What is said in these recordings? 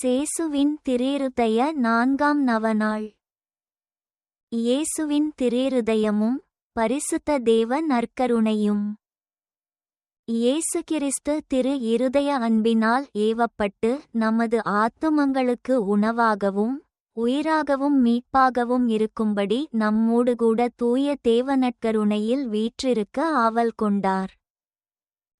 சேசுவின் திரேருதய நான்காம் நவநாள். இயேசுவின் திரேருதயமும் பரிசுத்த தேவ நற்கருணையும். இயேசு கிறிஸ்து திரு இருதய அன்பினால் ஏவப்பட்டு நமது ஆத்துமங்களுக்கு உணவாகவும் உயிராகவும் மீட்பாகவும் இருக்கும்படி நம்மோடு கூட தூய தேவநற்கருணையில் வீற்றிருக்க ஆவல் கொண்டார்.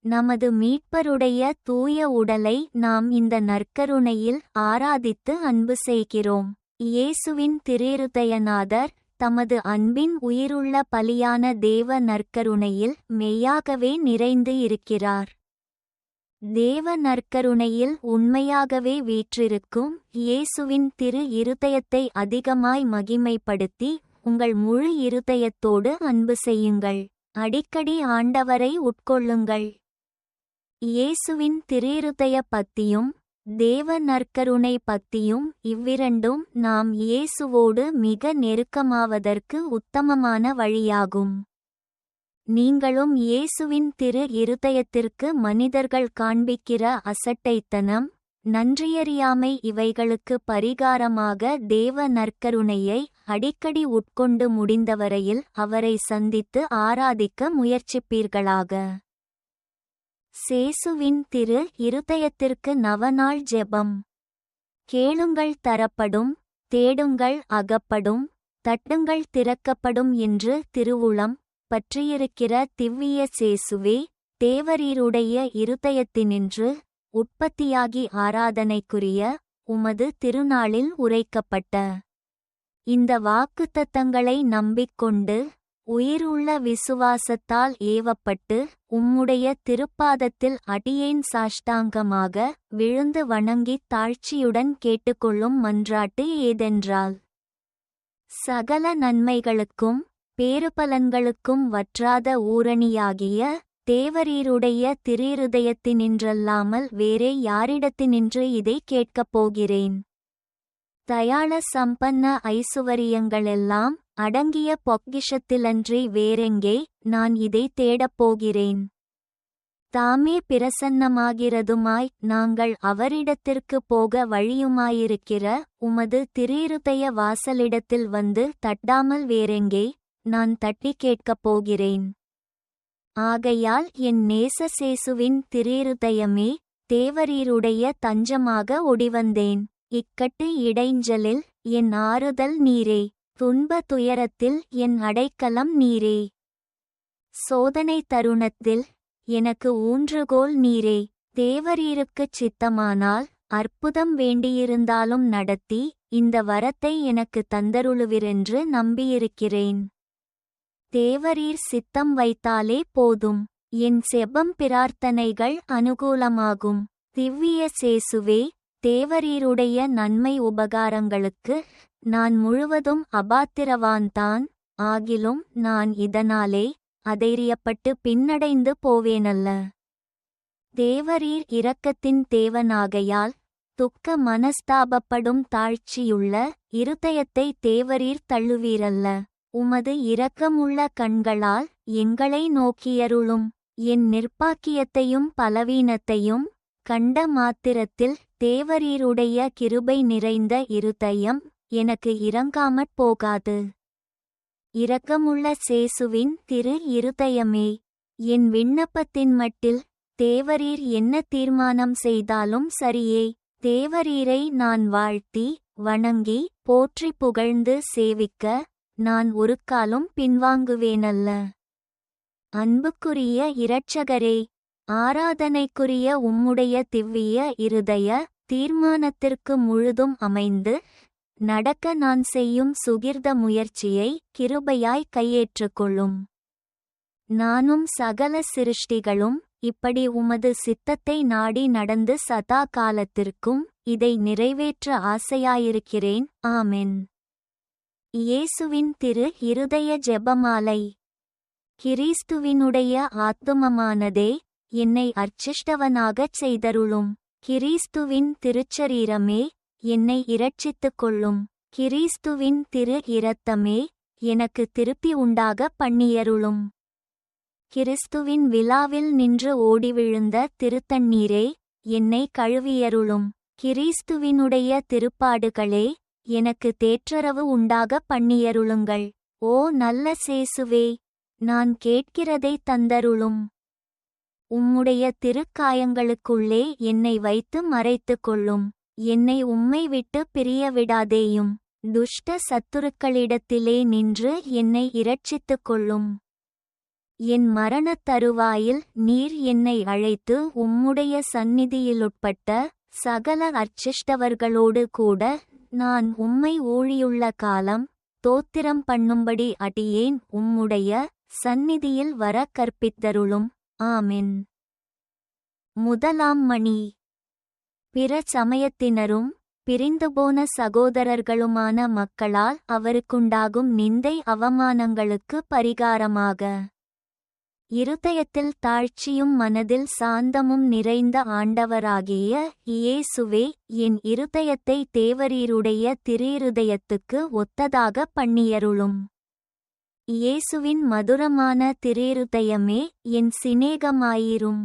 நமது மீட்பருடைய தூய உடலை நாம் இந்த நற்கருணையில் ஆராதித்து அன்பு செய்கிறோம். இயேசுவின் திரேருதயநாதர் தமது அன்பின் உயிருள்ள பலியான தேவ நற்கருணையில் மெய்யாகவே நிறைந்து இருக்கிறார். தேவ நற்கருணையில் உண்மையாகவே வீற்றிருக்கும் இயேசுவின் திரு இருதயத்தை அதிகமாய் மகிமைப்படுத்தி உங்கள் முழு இருதயத்தோடு அன்பு செய்யுங்கள். அடிக்கடி ஆண்டவரை உட்கொள்ளுங்கள். இயேசுவின் திருயிருதய பத்தியும் தேவ நற்கருணை பத்தியும் இவ்விரண்டும் நாம் இயேசுவோடு மிக நெருக்கமாவதற்கு உத்தமமான வழியாகும். நீங்களும் இயேசுவின் திரு இருதயத்திற்கு மனிதர்கள் காண்பிக்கிற அசட்டைத்தனம் நன்றியறியாமை இவைகளுக்கு பரிகாரமாக தேவ நற்கருணையை அடிக்கடி உட்கொண்டு முடிந்தவரையில் அவரை சந்தித்து ஆராதிக்க முயற்சிப்பீர்களாக. சேசுவின் திரு இருதயத்திற்கு நவநாள் ஜெபம். கேளுங்கள் தரப்படும் தேடுங்கள் அகப்படும் தட்டுங்கள் திறக்கப்படும் என்று திருவுளம் பற்றியிருக்கிற திவ்விய சேசுவே தேவரீருடைய இருதயத்தினின்று உற்பத்தியாகி ஆராதனைக்குரிய உமது திருநாளில் உரைக்கப்பட்ட இந்த வாக்குத்தத்தங்களை நம்பிக்கொண்டு உயிருள்ள விசுவாசத்தால் ஏவப்பட்டு உம்முடைய திருப்பாதத்தில் அடியேன் சாஷ்டாங்கமாக விழுந்து வணங்கித் தாழ்ச்சியுடன் கேட்டுக்கொள்ளும் மன்றாட்டு ஏதென்றால். சகல நன்மைகளுக்கும் பேறுபலன்களுக்கும் வற்றாத ஊரணியாகிய தேவரீருடைய திரிருதயத்தினின்றல்லாமல் வேறே யாரிடத்தினின்று இதை கேட்கப் போகிறேன். தயாள சம்பன்ன ஐசுவரியங்களெல்லாம் அடங்கிய பொக்கிஷத்திலன்றி வேறெங்கே நான் இதை தேடப் போகிறேன். தாமே பிரசன்னமாகிறதுமாய் நாங்கள் அவரிடத்திற்கு போக வழியுமாயிருக்கிற உமது திரீருதய வாசலிடத்தில் வந்து தட்டாமல் வேறெங்கே நான் தட்டி கேட்கப் போகிறேன். ஆகையால் என் நேசசேசுவின் திரீருதயமே தேவரீருடைய தஞ்சமாக ஒடிவந்தேன். இக்கட்டு இடைஞ்சலில் என் ஆறுதல் நீரே. துன்ப துயரத்தில் என் அடைக்கலம் நீரே. சோதனை தருணத்தில் எனக்கு ஊன்றுகோல் நீரே. தேவரீருக்குச் சித்தமானால் அற்புதம் வேண்டியிருந்தாலும் நடத்தி இந்த வரத்தை எனக்கு தந்தருளுவிரென்று நம்பியிருக்கிறேன். தேவரீர் சித்தம் வைத்தாலே போதும். என் செபம் பிரார்த்தனைகள் அனுகூலமாகும். திவ்விய சேசுவே தேவரீருடைய நன்மை உபகாரங்களுக்கு நான் முழுவதும் அபாத்திரவான்தான் ஆகிலும் நான் இதனாலே அதைரியப்பட்டு பின்னடைந்து போவேனல்ல. தேவரீர் இரக்கத்தின் தேவனாகையால் துக்க மனஸ்தாபப்படும் தாழ்ச்சியுள்ள இருதயத்தை தேவரீர் தள்ளுவீரல்ல. உமது இரக்கமுள்ள கண்களால் எங்களை நோக்கியருளும். என் நிர்ப்பாக்கியத்தையும் பலவீனத்தையும் கண்ட மாத்திரத்தில் தேவரீருடைய கிருபை நிறைந்த இருதயம் எனக்கு இறங்காமற் போகாது. இரக்கமுள்ள சேசுவின் திரு இருதயமே என் விண்ணப்பத்தின் மட்டில் தேவரீர் என்ன தீர்மானம் செய்தாலும் சரியே. தேவரீரை நான் வாழ்த்தி வணங்கி போற்றி புகழ்ந்து சேவிக்க நான் ஒரு காலும் பின்வாங்குவேனல்ல. அன்புக்குரிய இரட்சகரே ஆராதனைக்குரிய உம்முடைய திவ்விய இருதய தீர்மானத்திற்கு முழுதும் அமைந்து நடக்க நான் செய்யும் சுகிர்த முயற்சியை கிருபையாய் கையேற்றுக்கொள்ளும். நானும் சகல சிருஷ்டிகளும் இப்படி உமது சித்தத்தை நாடி நடந்து சதா காலத்திற்கும் இதை நிறைவேற்ற ஆசையாயிருக்கிறேன். ஆமென். இயேசுவின் திரு இருதய ஜெபமாலை. கிறிஸ்துவினுடைய ஆத்துமமானதே என்னை அர்ச்சிஷ்டவனாகச் செய்தருளும். கிறிஸ்துவின் திருச்சரீரமே என்னை இரட்சித்துக் கொள்ளும். கிறிஸ்துவின் திரு இரத்தமே எனக்கு திருப்பி உண்டாக பண்ணியருளும். கிறிஸ்துவின் விழாவில் நின்று ஓடி விழுந்த திருத்தண்ணீரே என்னை கழுவியருளும். கிறிஸ்துவினுடைய திருப்பாடுகளே எனக்கு தேற்றரவு உண்டாக பண்ணியருளுங்கள். ஓ நல்ல சேசுவே நான் கேட்கிறதை தந்தருளும். உம்முடைய திருக்காயங்களுக்குள்ளே என்னை வைத்து மறைத்துக் கொள்ளும். என்னை உம்மை விட்டு பிரிய விடாதேயும். துஷ்ட சத்துருக்களிடத்திலே நின்று என்னை இரட்சித்துக் கொள்ளும். என் மரணத் தருவாயில் நீர் என்னை அழைத்து உம்முடைய சந்நிதியிலுட்பட்ட சகல அர்ச்சிஷ்டவர்களோடு கூட நான் உம்மை ஊழியுள்ள காலம் தோத்திரம் பண்ணும்படி அடியேன் உம்முடைய சந்நிதியில் வர கற்பித்தருளும். ஆமென். முதலாம் மணி. பிற சமயத்தினரும் பிரிந்துபோன சகோதரர்களுமான மக்களால் அவருக்குண்டாகும் நிந்தை அவமானங்களுக்கு பரிகாரமாக. இருதயத்தில் தாழ்ச்சியும் மனதில் சாந்தமும் நிறைந்த ஆண்டவராகிய இயேசுவே என் இருதயத்தை தேவரீருடைய திரீருதயத்துக்கு ஒத்ததாக பண்ணியருளும். இயேசுவின் மதுரமான திரேருதயமே என் சிநேகமாயிரும்.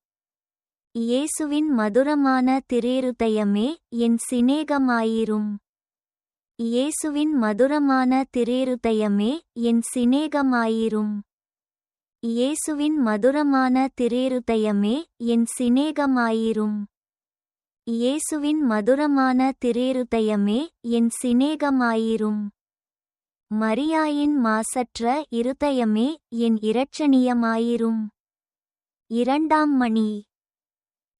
இயேசுவின் மதுரமான திரேருதயமே என் சிநேகமாயிரும். இயேசுவின் மதுரமான திரேருதயமே என் சிநேகமாயிரும். இயேசுவின் மதுரமான திரேருதயமே என் சிநேகமாயிரும். இயேசுவின் மதுரமான திரேருதயமே என் சிநேகமாயிரும். மரியாயின் மாசற்ற இருதயமே என் இரட்சணியமாயிரும். இரண்டாம் மணி.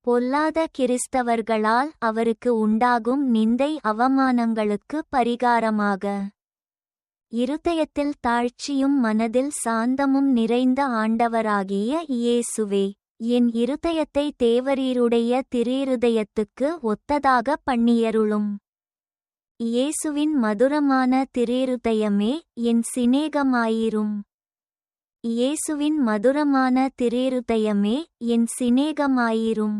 பொல்லாத கிறிஸ்தவர்களால் அவருக்கு உண்டாகும் நிந்தை அவமானங்களுக்கு பரிகாரமாக. இருதயத்தில் தாழ்ச்சியும் மனதில் சாந்தமும் நிறைந்த ஆண்டவராகிய இயேசுவே என் இருதயத்தை தேவரீருடைய திரீருதயத்துக்கு ஒத்ததாக பண்ணியருளும். இயேசுவின் மதுரமான திரேருதயமே என் சிநேகமாயிரும். இயேசுவின் மதுரமான திரேருதயமே என் சிநேகமாயிரும்.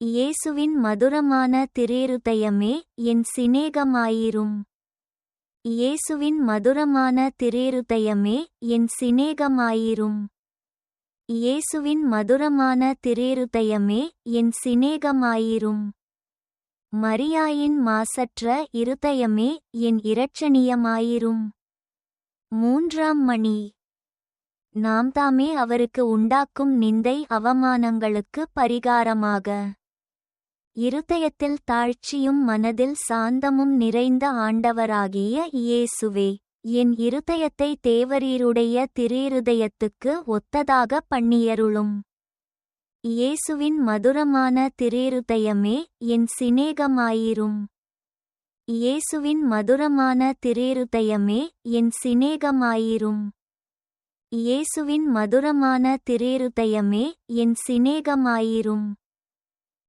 இயேசுவின் மதுரமான திரேருதயமே என் சிநேகமாயிரும். இயேசுவின் மதுரமான திரேருதயமே என் சிநேகமாயிரும். இயேசுவின் மதுரமான திரேருதயமே என் சிநேகமாயிரும். மரியாயின் மாசற்ற இருதயமே என் இரட்சணியமாயிரும். மூன்றாம் மணி. நாம் தாமே அவருக்கு உண்டாக்கும் நிந்தை அவமானங்களுக்கு பரிகாரமாக. இருதயத்தில் தாழ்ச்சியும் மனதில் சாந்தமும் நிறைந்த ஆண்டவராகிய இயேசுவே என் இருதயத்தை தேவரீருடைய திரீருதயத்துக்கு ஒத்ததாக பண்ணியருளும். இயேசுவின் மதுரமான திரேருதயமே என் சிநேகமாயிரும். இயேசுவின் மதுரமான திரேருதயமே என் சிநேகமாயிரும். இயேசுவின் மதுரமான திரேருதயமே என் சிநேகமாயிரும்.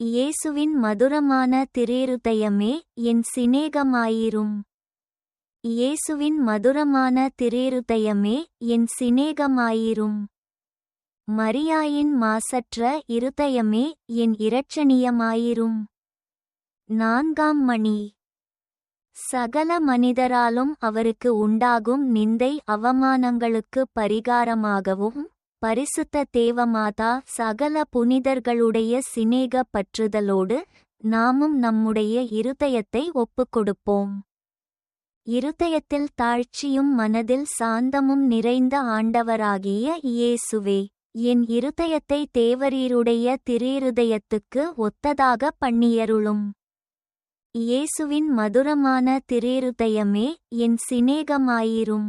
இயேசுவின் மதுரமான திரேருதயமே என் சிநேகமாயிரும். இயேசுவின் மதுரமான திரேருதயமே என் சிநேகமாயிரும். மரியாயின் மாசற்ற இருதயமே என் இரட்சணியமாயிரும். நான்காம் மணி. சகல மனிதராலும் அவருக்கு உண்டாகும் நிந்தை அவமானங்களுக்கு பரிகாரமாகவும் பரிசுத்த தேவமாதா சகல புனிதர்களுடைய சிநேக பற்றுதலோடு நாமும் நம்முடைய இருதயத்தை ஒப்புக்கொடுப்போம். இருதயத்தில் தாழ்ச்சியும் மனதில் சாந்தமும் நிறைந்த ஆண்டவராகிய இயேசுவே என் இருதயத்தை தேவரீருடைய திரேருதயத்துக்கு ஒத்ததாக பண்ணியருளும். இயேசுவின் மதுரமான திரேருதயமே என் சிநேகமாயிரும்.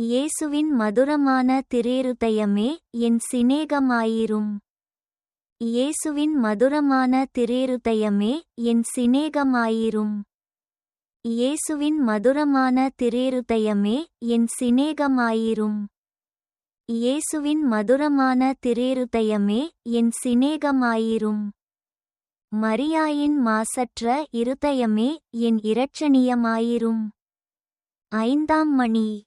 இயேசுவின் மதுரமான திரேருதயமே என் சிநேகமாயிரும். இயேசுவின் மதுரமான திரேருதயமே என் சிநேகமாயிரும். இயேசுவின் மதுரமான திரேருதயமே என் சிநேகமாயிரும். இயேசுவின் மதுரமான திரேருதயமே என் சிநேகமாயிரும். மரியாயின் மாசற்ற இருதயமே என் இரட்சணியமாயிரும். ஐந்தாம் மணி.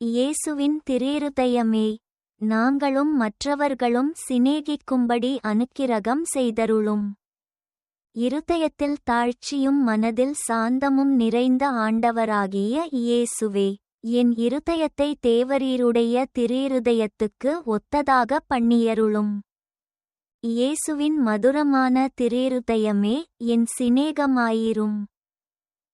இயேசுவின் திரேருதயமே நாங்களும் மற்றவர்களும் சிநேகிக்கும்படி அனுக்கிரகம் செய்தருளும். இருதயத்தில் தாழ்ச்சியும் மனதில் சாந்தமும் நிறைந்த ஆண்டவராகிய இயேசுவே என் இருதயத்தை தேவரீருடைய திரேருதயத்துக்கு ஒத்ததாக பண்ணியருளும். இயேசுவின் மதுரமான திரேருதயமே என் சிநேகமாயிரும்.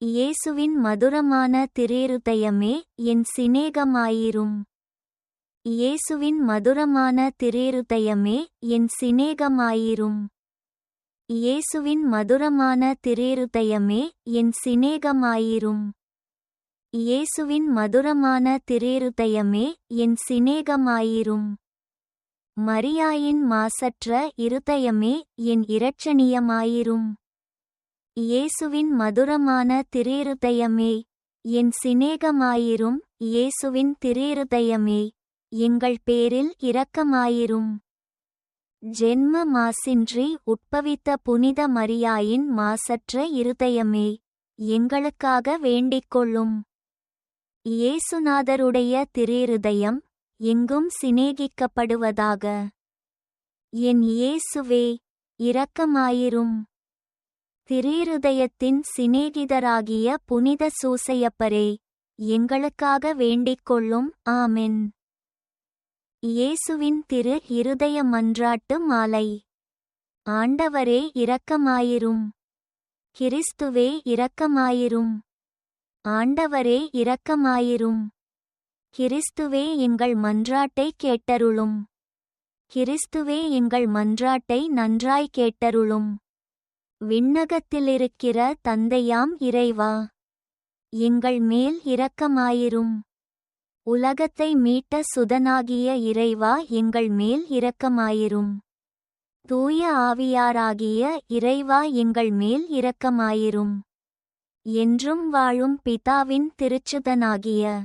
இயேசுவின் மதுரமான திரேருதயமே என் சிநேகமாயிரும். இயேசுவின் மதுரமான திரேருதயமே என் சிநேகமாயிரும். இயேசுவின் மதுரமான திரேருதயமே என் சிநேகமாயிரும். இயேசுவின் மதுரமான திரேருதயமே என் சிநேகமாயிரும். மரியாயின் மாசற்ற இருதயமே என் இரட்சணியமாயிரும். இயேசுவின் மதுரமான திரேருதயமே என் சிநேகமாயிரும் இயேசுவின் திரேருதயமே எங்கள் பேரில் இரக்கமாயிரும். ஜென்ம மாசின்றி உட்பவித்த புனித மரியாயின் மாசற்ற இருதயமே எங்களுக்காக வேண்டிக்கொள்ளும். இயேசுநாதருடைய திரேருதயம் எங்கும் சிநேகிக்கப்படுவதாக. என் இயேசுவே இரக்கமாயிரும். திரீருதயத்தின் சிநேகிதராகிய புனித சூசையப்பரே எங்களுக்காக வேண்டிக்கொள்ளும். ஆமென். இயேசுவின் திரு இருதய மன்றாட்டு மாலை. ஆண்டவரே இரக்கமாயிரும். கிறிஸ்துவே இரக்கமாயிரும். ஆண்டவரே இரக்கமாயிரும். கிறிஸ்துவே எங்கள் மன்றாட்டை கேட்டருளும். கிறிஸ்துவே எங்கள் மன்றாட்டை நன்றாய் கேட்டருளும். விண்ணகத்திலிருக்கிற தந்தையாம் இறைவா. எங்கள் மேல் இரக்கமாயிரும். உலகத்தை மீட்ட சுதனாகிய இறைவா எங்கள் மேல் இரக்கமாயிரும். தூய ஆவியாராகிய இறைவா எங்கள் மேல் இரக்கமாயிரும். என்றும் வாழும் பிதாவின் திருச்சுதனாகிய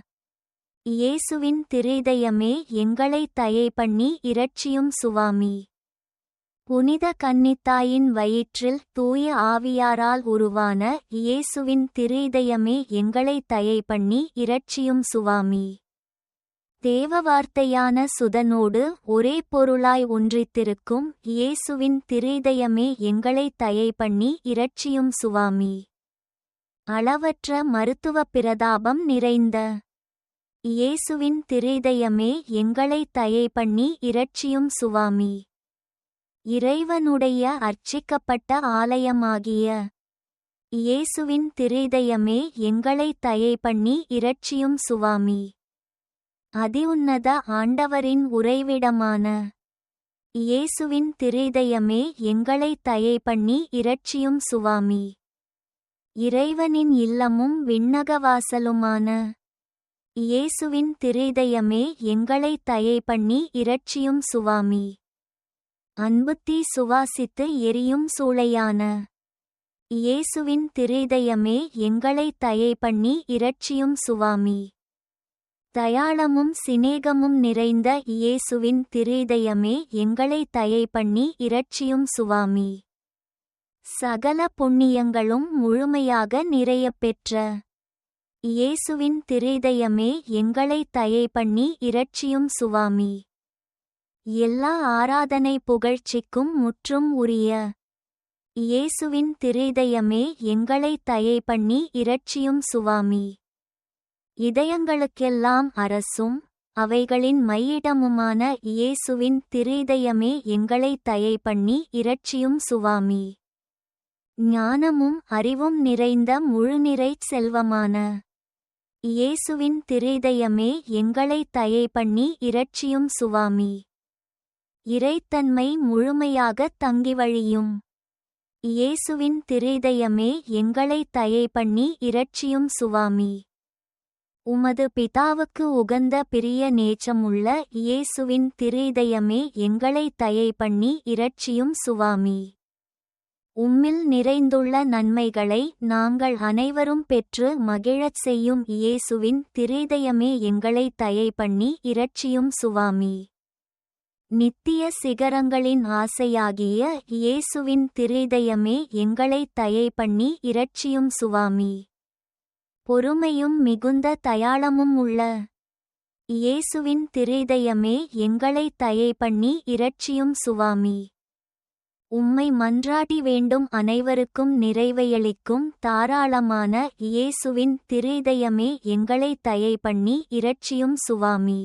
இயேசுவின் திரிதயமே எங்களை தயை பண்ணி இரட்சியும் சுவாமி. புனித கன்னித்தாயின் வயிற்றில் தூய ஆவியாரால் உருவான இயேசுவின் திரிதயமே எங்களை தயை பண்ணி இரட்சியும் சுவாமி. தேவவார்த்தையான சுதனோடு ஒரே பொருளாய் ஒன்றித்திருக்கும் இயேசுவின் திரிதயமே எங்களை தயை பண்ணி இரட்சியும் சுவாமி. அளவற்ற மருத்துவ பிரதாபம் நிறைந்த இயேசுவின் திரிதயமே எங்களை தயை பண்ணி இரட்சியும் சுவாமி. இறைவனுடைய அர்ச்சிக்கப்பட்ட ஆலயமாகிய இயேசுவின் திரிதயமே எங்களை தயை பண்ணி இரட்சியும் சுவாமி. அதிஉன்னத ஆண்டவரின் உறைவிடமான இயேசுவின் திரிதயமே எங்களை தயை பண்ணி இரட்சியும் சுவாமி. இறைவனின் இல்லமும் விண்ணகவாசலுமான இயேசுவின் திரிதயமே எங்களை தயை பண்ணி இரட்சியும் சுவாமி. அன்புத்தீ சுவாசித்து எரியும் சூளையான. இயேசுவின் திரிதயமே எங்களை தயை பண்ணி இரட்சியும் சுவாமி. தயாளமும் சிநேகமும் நிறைந்த இயேசுவின் திரிதயமே எங்களை தயை பண்ணி இரட்சியும் சுவாமி. சகல புண்ணியங்களும் முழுமையாக நிறையப் பெற்ற. இயேசுவின் திரிதயமே எங்களை தயை பண்ணி இரட்சியும் சுவாமி. எல்லா ஆராதனை புகழ்ச்சிக்கும் முற்றும் உரிய இயேசுவின் திரிதயமே எங்களை தயை பண்ணி இரட்சியும் சுவாமி. இதயங்களுக்கெல்லாம் அரசும் அவைகளின் மையிடமுமான இயேசுவின் திரிதயமே எங்களை தயை பண்ணி இரட்சியும் சுவாமி. ஞானமும் அறிவும் நிறைந்த முழுநிறைச் செல்வமான இயேசுவின் திரிதயமே எங்களை தயை பண்ணி இரட்சியும் சுவாமி. இறைத்தன்மை முழுமையாக தங்கி வழியும் இயேசுவின் திரிதயமே எங்களை தயை பண்ணி இரட்சியும் சுவாமி. உமது பிதாவுக்கு உகந்த பிரிய நேச்சமுள்ள இயேசுவின் திரிதயமே எங்களை தயை பண்ணி இரட்சியும் சுவாமி. உம்மில் நிறைந்துள்ள நன்மைகளை நாங்கள் அனைவரும் பெற்று மகிழச் செய்யும் இயேசுவின் திரிதயமே எங்களை தயை பண்ணி இரட்சியும் சுவாமி. நித்திய சிகரங்களின் ஆசையாகிய இயேசுவின் திரிதயமே எங்களை தயை பண்ணி இரட்சியும் சுவாமி. பொறுமையும் மிகுந்த தயாளமும் உள்ள இயேசுவின் திரிதயமே எங்களை தயை பண்ணி இரட்சியும் சுவாமி. உம்மை மன்றாடி வேண்டும் அனைவருக்கும் நிறைவையளிக்கும் தாராளமான இயேசுவின் திரிதயமே எங்களை தயை பண்ணி இரட்சியும் சுவாமி.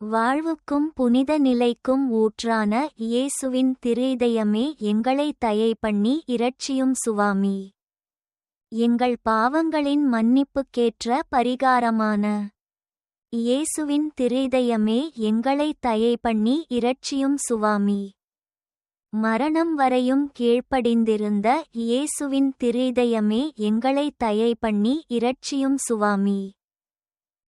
வாழ்வுக்கும் புனித நிலைக்கும் ஊற்றான இயேசுவின் திரிதயமே எங்களை தயை பண்ணி இரட்சியும் சுவாமி. எங்கள் பாவங்களின் மன்னிப்புக்கேற்ற பரிகாரமான இயேசுவின் திரிதயமே எங்களை தயை பண்ணி இரட்சியும் சுவாமி. மரணம் வரையும் கீழ்ப்படிந்திருந்த இயேசுவின் திரிதயமே எங்களை தயை பண்ணி இரட்சியும் சுவாமி.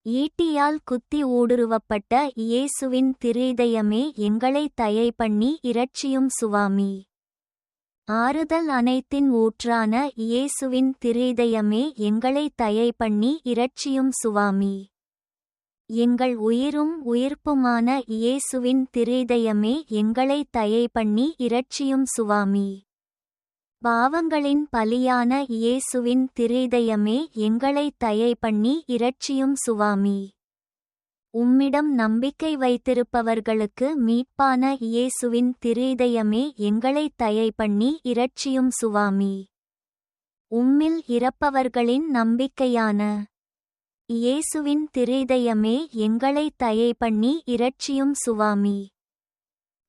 ஈட்டியால் குத்தி ஊடுருவப்பட்ட இயேசுவின் திரிதயமே எங்களை தயை பண்ணி இரட்சியும் சுவாமி. ஆறுதல் அனைத்தின் ஊற்றான இயேசுவின் திரிதயமே எங்களை தயை பண்ணி இரட்சியும் சுவாமி. எங்கள் உயிரும் உயிர்ப்புமான இயேசுவின் திரிதயமே எங்களை தயை பண்ணி இரட்சியும் சுவாமி. பாவங்களின் பலியான இயேசுவின் திரிதயமே எங்களை தயை பண்ணி இரட்சியும் சுவாமி. உம்மிடம் நம்பிக்கை வைத்திருப்பவர்களுக்கு மீட்பான இயேசுவின் திரிதயமே எங்களை தயை பண்ணி இரட்சியும் சுவாமி. உம்மில் இறப்பவர்களின் நம்பிக்கையான இயேசுவின் திரிதயமே எங்களை தயை பண்ணி இரட்சியும் சுவாமி.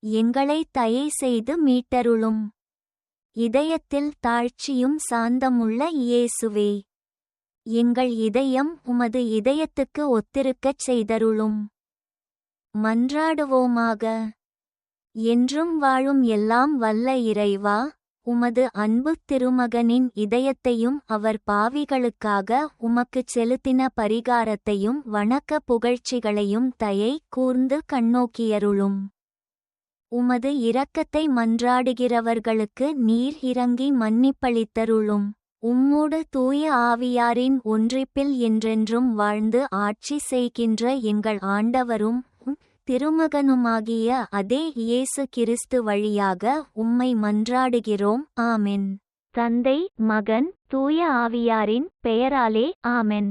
எங்களை தயை செய்து மீட்டருளும். இதயத்தில் தாழ்ச்சியும் சாந்தமுள்ள இயேசுவே. எங்கள் இதயம் உமது இதயத்துக்கு ஒத்திருக்கச் செய்தருளும். மன்றாடுவோமாக. என்றும் வாழும் எல்லாம் வல்ல இறைவா உமது அன்பு திருமகனின் இதயத்தையும் அவர் பாவிகளுக்காக உமக்குச் செலுத்தின பரிகாரத்தையும் வணக்க புகழ்ச்சிகளையும் தயை கூர்ந்து கண்ணோக்கியருளும். உமது இரக்கத்தை மன்றாடுகிறவர்களுக்கு நீர் இறங்கி மன்னிப்பளித்தருளும். உம்மோடு தூய ஆவியாரின் ஒன்றிப்பில் என்றென்றும் வாழ்ந்து ஆட்சி செய்கின்ற எங்கள் ஆண்டவரும் திருமகனுமாகிய அதே இயேசு கிறிஸ்து வழியாக உம்மை மன்றாடுகிறோம். ஆமென். தந்தை மகன் தூய ஆவியாரின் பெயராலே ஆமென்.